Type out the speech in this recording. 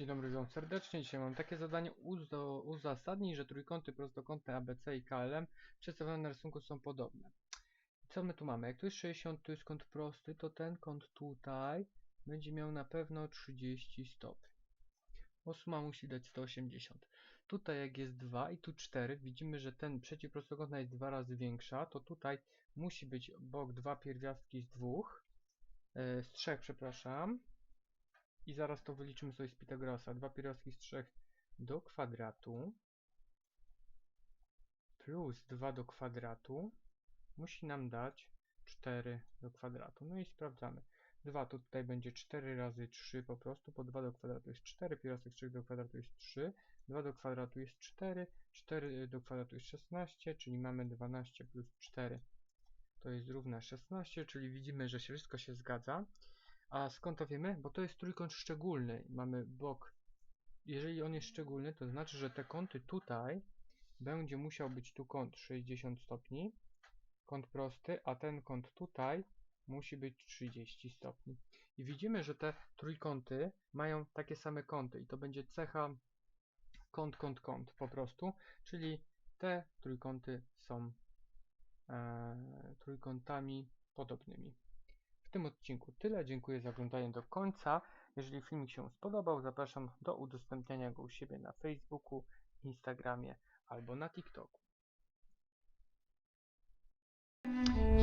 Dzień dobry, witam serdecznie. Dzisiaj mam takie zadanie. Uzasadnij, że trójkąty prostokątne ABC i KLM przedstawione na rysunku są podobne. Co my tu mamy? Jak tu jest 60, tu jest kąt prosty, to ten kąt tutaj będzie miał na pewno 30 stopni. Bo suma musi dać 180. Tutaj jak jest 2 i tu 4, widzimy, że ten przeciwprostokątna jest dwa razy większa, to tutaj musi być bok 2 pierwiastki z dwóch, e, z trzech, przepraszam, i zaraz to wyliczymy sobie z Pitagorasa. 2 pierwiastki z 3 do kwadratu plus 2 do kwadratu musi nam dać 4 do kwadratu. No i sprawdzamy. 2 to tutaj będzie 4 razy 3 po prostu, po 2 do kwadratu jest 4, pierwiastek z 3 do kwadratu jest 3, 2 do kwadratu jest 4, 4 do kwadratu jest 16, czyli mamy 12 plus 4 to jest równe 16, czyli widzimy, że się wszystko się zgadza. A skąd to wiemy? Bo to jest trójkąt szczególny. Mamy bok. Jeżeli on jest szczególny, to znaczy, że te kąty tutaj będzie musiał być tu kąt 60 stopni, kąt prosty, a ten kąt tutaj musi być 30 stopni. I widzimy, że te trójkąty mają takie same kąty i to będzie cecha kąt, kąt, kąt po prostu, czyli te trójkąty są e, trójkątami podobnymi. W tym odcinku tyle. Dziękuję za oglądanie do końca. Jeżeli filmik się spodobał, zapraszam do udostępniania go u siebie na Facebooku, Instagramie albo na TikToku.